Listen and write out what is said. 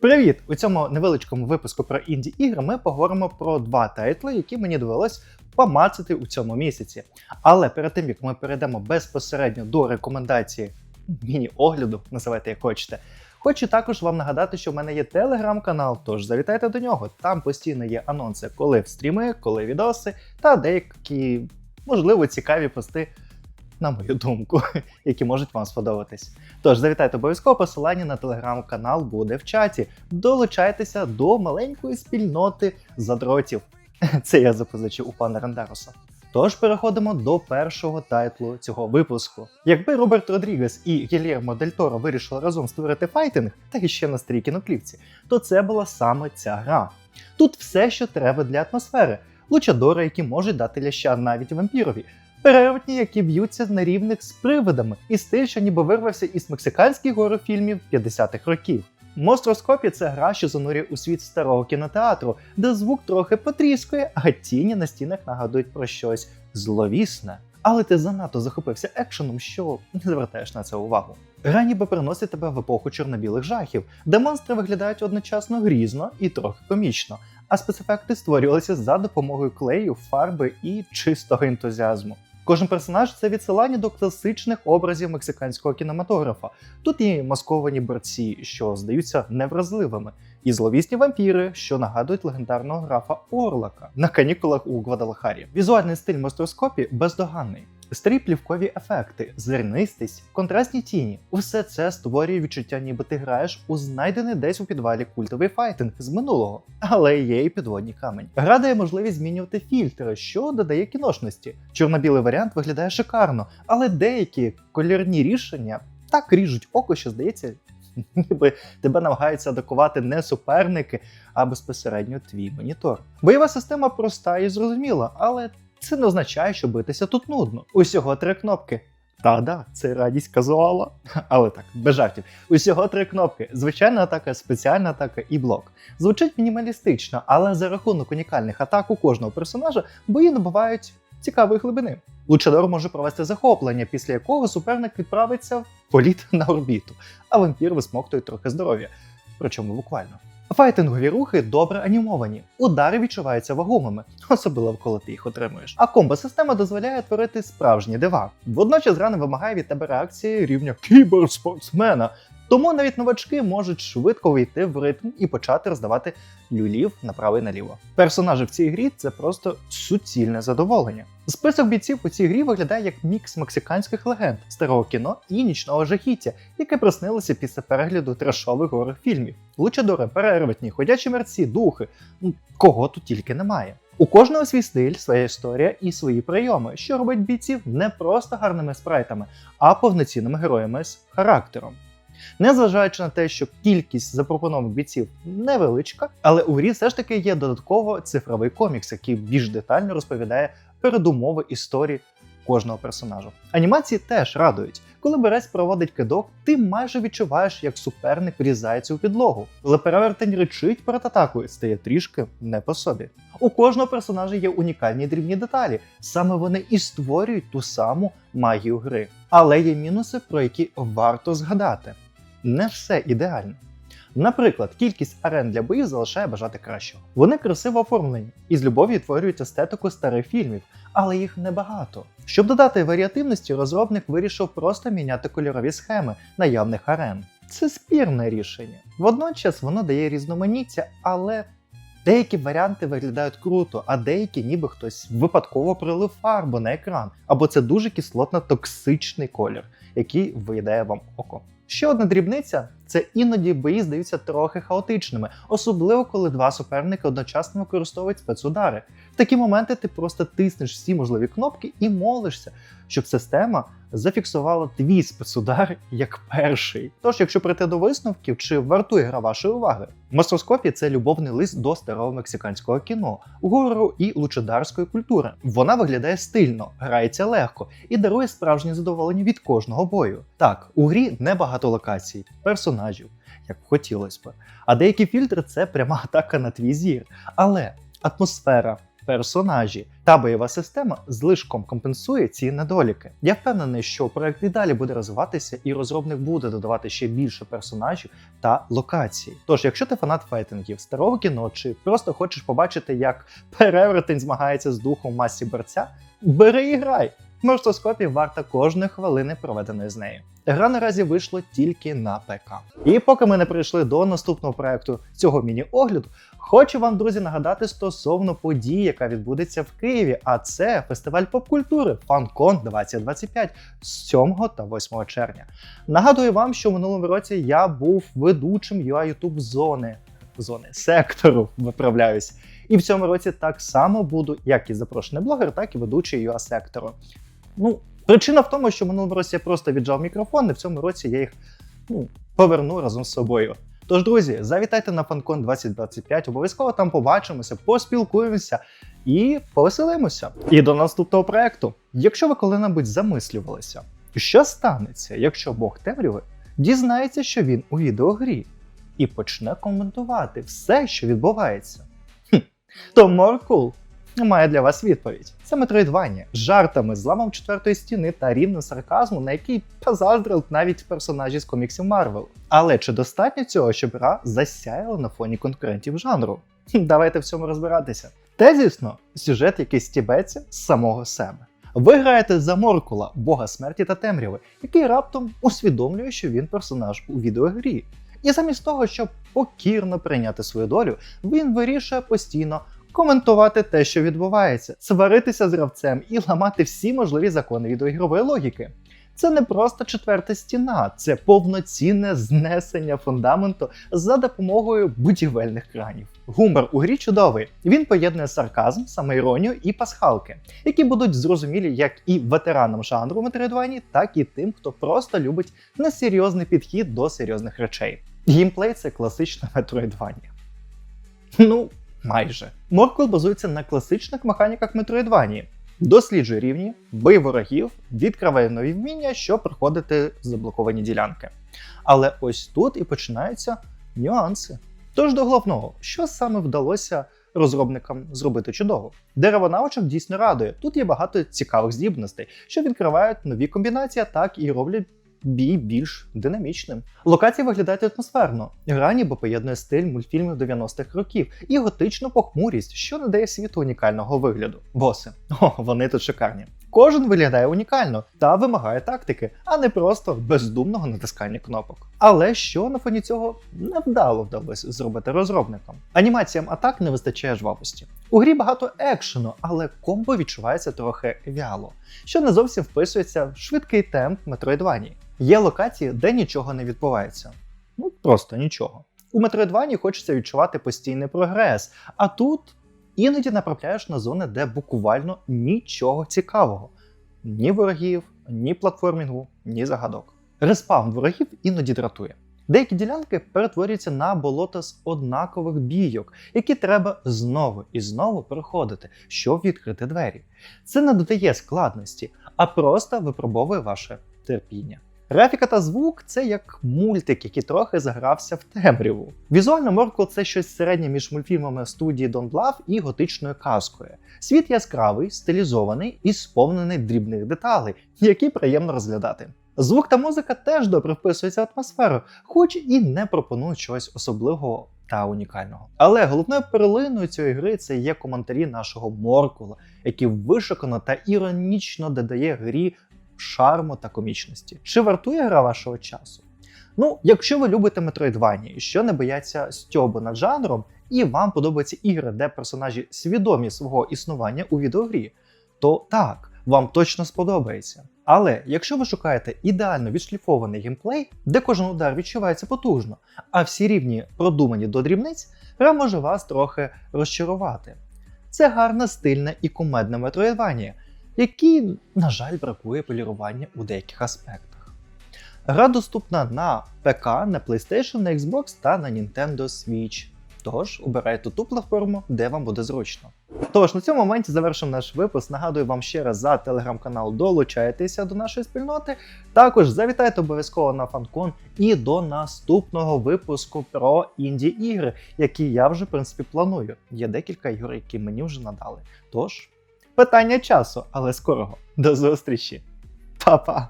Привіт! У цьому невеличкому випуску про інді ігри ми поговоримо про два тайтли, які мені довелось помацати у цьому місяці. Але перед тим як ми перейдемо безпосередньо до рекомендації міні-огляду, називайте як хочете. Хочу також вам нагадати, що в мене є телеграм-канал, тож завітайте до нього. Там постійно є анонси, коли в стріми, коли відоси та деякі, можливо, цікаві пости, на мою думку, які можуть вам сподобатись. Тож завітайте обов'язково, посилання на телеграм-канал буде в чаті. Долучайтеся до маленької спільноти задротів. Це я запозичив у пана Рандаруса. Тож переходимо до першого тайтлу цього випуску. Якби Роберт Родрігес і Гільєрмо Дель Торо вирішили разом створити файтинг, та ще на старій кіноплівці, то це була саме ця гра. Тут все, що треба для атмосфери: лучадори, які можуть дати ляща навіть вампірові, перевертні, які б'ються на рівних з привидами, і стиль, що ніби вирвався із мексиканських горофільмів 50-х років. Монстроскопі це гра, що занурює у світ старого кінотеатру, де звук трохи потріскує, а тіні на стінах нагадують про щось зловісне. Але ти занадто захопився екшеном, що не звертаєш на це увагу. Гра ніби переносить тебе в епоху чорно-білих жахів, де монстри виглядають одночасно грізно і трохи комічно, а спецефекти створювалися за допомогою клею, фарби і чистого ентузіазму. Кожен персонаж це відсилання до класичних образів мексиканського кінематографа. Тут є масковані борці, що здаються невразливими, і зловісні вампіри, що нагадують легендарного графа Орлака на канікулах у Гвадалахарі. Візуальний стиль мастроскопі бездоганний. Старі плівкові ефекти, зернистість, контрастні тіні усе це створює відчуття, ніби ти граєш у знайдений десь у підвалі культовий файтинг з минулого, але є і підводні камені. Гра дає можливість змінювати фільтри, що додає кіношності. Чорно-білий варіант виглядає шикарно, але деякі кольорні рішення так ріжуть око, що здається. Ніби тебе намагаються атакувати не суперники, а безпосередньо твій монітор. Бойова система проста і зрозуміла, але це не означає, що битися тут нудно. Усього три кнопки. Та-да, це радість казуала. Але так, без жартів. Усього три кнопки: звичайна атака, спеціальна атака і блок. Звучить мінімалістично, але за рахунок унікальних атак у кожного персонажа бої набувають цікавої глибини. Лучадор може провести захоплення, після якого суперник відправиться в політ на орбіту, а вампір висмоктує трохи здоров'я. Причому буквально. Файтингові рухи добре анімовані, удари відчуваються вагомими, особливо коли ти їх отримуєш. А комбо-система дозволяє творити справжні дива. Водночас гра вимагає від тебе реакції рівня кіберспортсмена. Тому навіть новачки можуть швидко вийти в ритм і почати роздавати люлів направо і наліво. Персонажі в цій грі це просто суцільне задоволення. Список бійців у цій грі виглядає як мікс мексиканських легенд, старого кіно і нічного жахіття, яке приснилося після перегляду трешових горих фільмів. Лучадори, перерватні, ходячі мерці, духи. Ну, Кого тут тільки немає. У кожного свій стиль, своя історія і свої прийоми, що робить бійців не просто гарними спрайтами, а повноцінними героями з характером. Незважаючи на те, що кількість запропонованих бійців невеличка, але у грі все ж таки є додатково цифровий комікс, який більш детально розповідає передумови історії кожного персонажа. Анімації теж радують. Коли берець проводить кидок, ти майже відчуваєш, як суперник врізається у підлогу. Коли перевертень речить перед атакою, стає трішки не по собі. У кожного персонажа є унікальні дрібні деталі. Саме вони і створюють ту саму магію гри. Але є мінуси, про які варто згадати. Не все ідеально. Наприклад, кількість арен для боїв залишає бажати кращого. Вони красиво оформлені і з любов'ю творюють естетику старих фільмів, але їх небагато. Щоб додати варіативності, розробник вирішив просто міняти кольорові схеми наявних арен. Це спірне рішення. Водночас воно дає різноманіття, але деякі варіанти виглядають круто, а деякі ніби хтось випадково пролив фарбу на екран, або це дуже кислотно-токсичний колір, який виїдає вам око. Ще одна дрібниця це іноді бої здаються трохи хаотичними, особливо коли два суперники одночасно використовують спецудари. В такі моменти ти просто тиснеш всі можливі кнопки і молишся, щоб система зафіксувала твій спецудар як перший. Тож, якщо прийти до висновків, чи вартує гра вашої уваги? Мастроскопі це любовний лист до старого мексиканського кіно, гору і лучодарської культури. Вона виглядає стильно, грається легко і дарує справжнє задоволення від кожного бою. Так, у грі небагато локацій, персонажів, як хотілося б. А деякі фільтри це пряма атака на твій зір. Але атмосфера, персонажі. Та бойова система злишком компенсує ці недоліки. Я впевнений, що проект і далі буде розвиватися, і розробник буде додавати ще більше персонажів та локацій. Тож, якщо ти фанат файтингів, старого кіно, чи просто хочеш побачити, як перевертень змагається з духом масі борця, бери і грай. Морстоскопі варта кожної хвилини, проведеної з нею. Гра наразі вийшла тільки на ПК. І поки ми не прийшли до наступного проекту цього міні-огляду, хочу вам, друзі, нагадати стосовно події, яка відбудеться в Києві. А це фестиваль попкультури FanCon 2025 з 7 та 8 червня. Нагадую вам, що в минулому році я був ведучим UI YouTube зони зони сектору, виправляюсь. І в цьому році так само буду, як і запрошений блогер, так і ведучий UA сектору. Ну, причина в тому, що в минулому році я просто віджав мікрофон, і в цьому році я їх ну, поверну разом з собою. Тож, друзі, завітайте на FanCon 2025, обов'язково там побачимося, поспілкуємося і повеселимося. І до наступного проекту. Якщо ви коли-небудь замислювалися, що станеться, якщо Бог темряви дізнається, що він у відеогрі, і почне коментувати все, що відбувається. Хм, то Моркул має для вас відповідь. Це Метроїдвання з жартами, зламом четвертої стіни та рівнем сарказму, на який позаздрили навіть персонажі з коміксів Марвел. Але чи достатньо цього, щоб гра засяяла на фоні конкурентів жанру? Давайте в цьому розбиратися. Те, звісно, сюжет, який стібеться з самого себе. Ви граєте за Моркула, бога смерті та темряви, який раптом усвідомлює, що він персонаж у відеогрі. І замість того, щоб покірно прийняти свою долю, він вирішує постійно коментувати те, що відбувається, сваритися з гравцем і ламати всі можливі закони відеоігрової логіки. Це не просто четверта стіна, це повноцінне знесення фундаменту за допомогою будівельних кранів. Гумор у грі чудовий. Він поєднує сарказм, самоіронію і пасхалки, які будуть зрозумілі як і ветеранам жанру Metroidvania, так і тим, хто просто любить несерйозний підхід до серйозних речей. Геймплей це класичне Metroidvania. Ну, майже. Морквел базується на класичних механіках Metroidvania. Досліджуй рівні, бий ворогів, відкривай нові вміння, щоб проходити заблоковані ділянки. Але ось тут і починаються нюанси. Тож до головного, що саме вдалося розробникам зробити чудово? Дерево навичок дійсно радує. Тут є багато цікавих здібностей, що відкривають нові комбінації, так і роблять бій більш динамічним. Локації виглядають атмосферно. Гра ніби поєднує стиль мультфільмів 90-х років і готичну похмурість, що надає світу унікального вигляду. Боси, о, вони тут шикарні. Кожен виглядає унікально та вимагає тактики, а не просто бездумного натискання кнопок. Але що на фоні цього невдало вдалося зробити розробникам? Анімаціям атак не вистачає жвавості. У грі багато екшену, але комбо відчувається трохи вяло, що не зовсім вписується в швидкий темп Metroidvania. Є локації, де нічого не відбувається. Ну просто нічого. У Metroidvania хочеться відчувати постійний прогрес, а тут іноді направляєш на зони, де буквально нічого цікавого: ні ворогів, ні платформінгу, ні загадок. Респаун ворогів іноді дратує. Деякі ділянки перетворюються на болото з однакових бійок, які треба знову і знову проходити, щоб відкрити двері. Це не додає складності, а просто випробовує ваше терпіння. Графіка та звук це як мультик, який трохи загрався в темряву. Візуально Моркл це щось середнє між мультфільмами студії Don't Bluff і готичною казкою. Світ яскравий, стилізований і сповнений дрібних деталей, які приємно розглядати. Звук та музика теж добре вписуються в атмосферу, хоч і не пропонують чогось особливого та унікального. Але головною перлиною цієї гри це є коментарі нашого Моркула, які вишукано та іронічно додає грі шарму та комічності. Чи вартує гра вашого часу? Ну, якщо ви любите Metroidvania, що не бояться стьобу над жанром, і вам подобаються ігри, де персонажі свідомі свого існування у відеогрі, то так, вам точно сподобається. Але якщо ви шукаєте ідеально відшліфований геймплей, де кожен удар відчувається потужно, а всі рівні продумані до дрібниць, гра може вас трохи розчарувати. Це гарна, стильна і кумедна Metroidvania, якій, на жаль, бракує полірування у деяких аспектах. Гра доступна на ПК, на PlayStation, на Xbox та на Nintendo Switch. Тож обирайте ту платформу, де вам буде зручно. Тож на цьому моменті завершимо наш випуск. Нагадую вам ще раз за телеграм-канал. Долучайтеся до нашої спільноти. Також завітайте обов'язково на фанкон і до наступного випуску про інді ігри, які я вже в принципі планую. Є декілька ігор, які мені вже надали. Тож питання часу, але скорого. До зустрічі. Па-па!